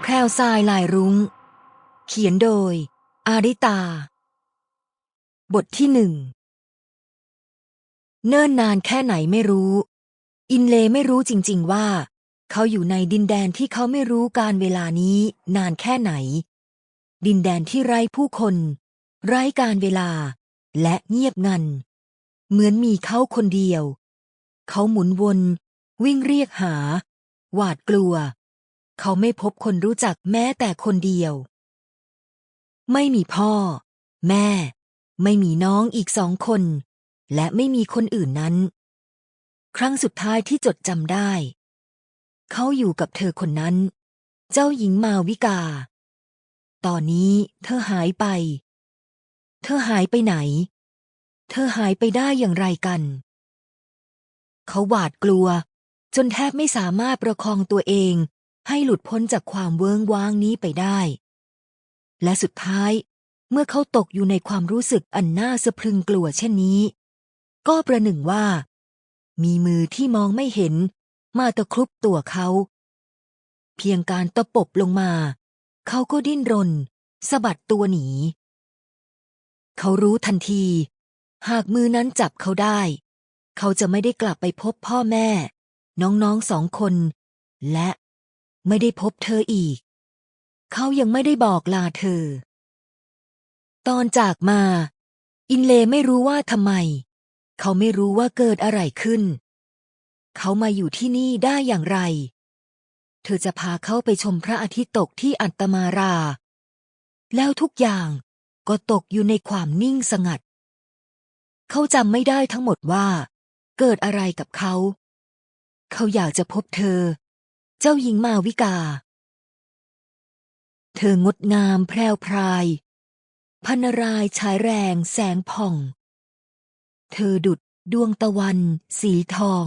แพรวทรายลายรุง้ง เขียนโดย อาริตา บทที่หนึ่ง เนิ่นนานแค่ไหนไม่รู้ อินเลไม่รู้จริง ๆ ว่า เขาอยู่ในดินแดนที่เขาไม่รู้การเวลานี้นานแค่ไหน ดินแดนที่ไร้ผู้คน ไร้การเวลา และเงียบงัน เหมือนมีเขาคนเดียว เขาหมุนวน วิ่งเรียกหา หวาดกลัว เขาไม่พบคนรู้จักแม้แต่คนเดียว ไม่มีพ่อ แม่ ไม่มีน้องอีกสองคน และไม่มีคนอื่นนั้น ครั้งสุดท้ายที่จดจำได้ เขาอยู่กับเธอคนนั้น เจ้าหญิงมาวิกา ตอนนี้เธอหายไป เธอหายไปไหน เธอหายไปได้อย่างไรกันเขาหวาดกลัว จนแทบไม่สามารถประคองตัวเอง ให้หลุดพ้นจากความเวิงว้างนี้ไปได้ และสุดท้าย เมื่อเขาตกอยู่ในความรู้สึกอันน่าสะพรึงกลัวเช่นนี้ ก็ประหนึ่งว่า มีมือที่มองไม่เห็น มาตะครุบตัวเขา เพียงการตะปบลงมา เขาก็ดิ้นรนสะบัดตัวหนี เขารู้ทันที หากมือนั้นจับเขาได้ เขาจะไม่ได้กลับไปพบพ่อแม่ น้องๆสองคน และไม่ได้พบเธออีก เขายังไม่ได้บอกลาเธอ ตอนจากมา อินเลไม่รู้ว่าทำไม เขาไม่รู้ว่าเกิดอะไรขึ้น เขามาอยู่ที่นี่ได้อย่างไร เธอจะพาเขาไปชมพระอาทิตย์ตกที่อัตมารา แล้วทุกอย่างก็ตกอยู่ในความนิ่งสงัด เขาจำไม่ได้ทั้งหมดว่า เกิดอะไรกับเขา เขาอยากจะพบเธอ เจ้าหญิงมาวิกา เธองดงามแพรวพราย พันรายฉายแรงแสงผ่อง เธอดุดดวงตะวัน สีทอง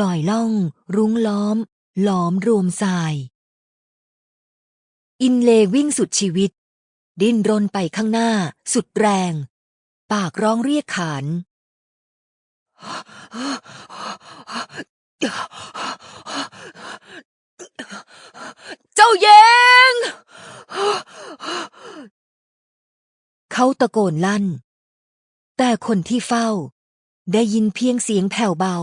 ลอยล่อง รุ้งล้อม ล้อมรวมทราย อินเลวิ่งสุดชีวิต ดิ้นรนไปข้างหน้า สุดแรง ปากร้องเรียกขาน เจ้าเยง เขาตะโกนลั่น แต่คนที่เฝ้า ได้ยินเพียงเสียงแผ่วเบา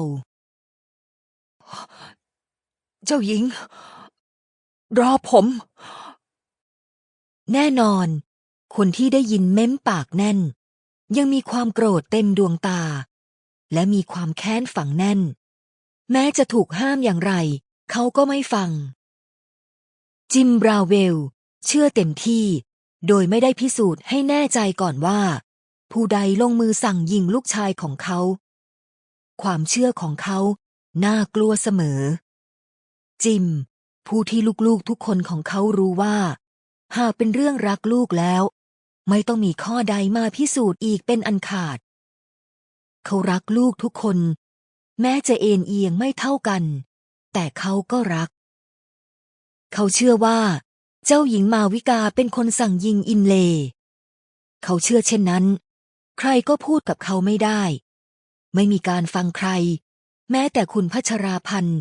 เจ้าหญิง รอผม แน่นอน คนที่ได้ยินเม้มปากแน่น ยังมีความโกรธเต็มดวงตา และมีความแค้นฝังแน่น แม้จะถูกห้ามอย่างไร เขาก็ไม่ฟัง จิมบราเวล เชื่อเต็มที่ โดยไม่ได้พิสูจน์ให้แน่ใจก่อนว่า ผู้ใดลงมือสั่งยิงลูกชายของเขา ความเชื่อของเขา น่ากลัวเสมอ จิม ผู้ที่ลูกๆทุกคนของเขารู้ว่า หากเป็นเรื่องรักลูกแล้ว ไม่ต้องมีข้อใดมาพิสูจน์อีกเป็นอันขาด เขารักลูกทุกคน แม้จะเอ็นเอียงไม่เท่ากัน แต่เขาก็รัก เขาเชื่อว่า เจ้าหญิงมาวิกาเป็นคนสั่งยิงอินเล เขาเชื่อเช่นนั้น ใครก็พูดกับเขาไม่ได้ ไม่มีการฟังใคร แม้แต่คุณพัชราพันธ์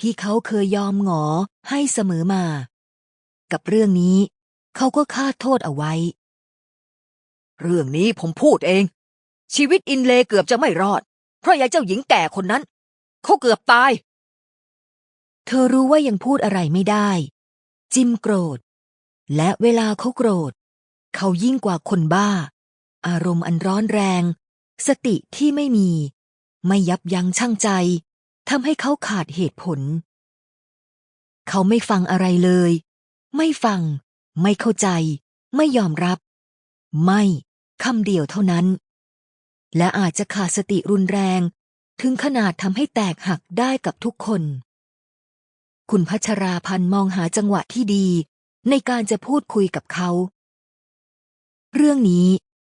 ที่เขาเคยยอมหงอให้เสมอมา กับเรื่องนี้ เขาก็คาดโทษเอาไว้ เรื่องนี้ผมพูดเอง ชีวิตอินเลเกือบจะไม่รอด เพราะยายเจ้าหญิงแก่คนนั้น เขาเกือบตาย เธอรู้ว่ายังพูดอะไรไม่ได้ จิมโกรธ และเวลาเขาโกรธ เขายิ่งกว่าคนบ้า อารมณ์อันร้อนแรง สติที่ไม่มี ไม่ยับยั้งชั่งใจทำให้เขาขาดเหตุผล เขาไม่ฟังอะไรเลย ไม่ฟัง ไม่เข้าใจ ไม่ยอมรับ ไม่คำเดียวเท่านั้น และอาจจะขาดสติรุนแรง ถึงขนาดทำให้แตกหักได้กับทุกคน คุณพัชราพันธ์มองหาจังหวะที่ดี ในการจะพูดคุยกับเขา เรื่องนี้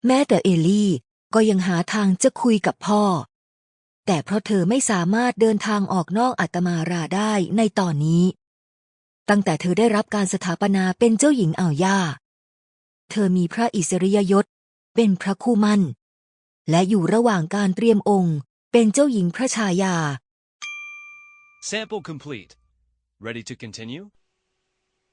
แม้แต่เอลี่ก็ยังหาทางจะคุยกับพ่อ แต่เพราะเธอไม่สามารถเดินทางออกนอกอัตมาราได้ในตอนนี้ ตั้งแต่เธอได้รับการสถาปนาเป็นเจ้าหญิงอ่าวย่า เธอมีพระอิสริยยศเป็นพระคู่มั่น และอยู่ระหว่างการเตรียมองค์ เป็นเจ้าหญิงพระชายา Sample complete. Ready to continue?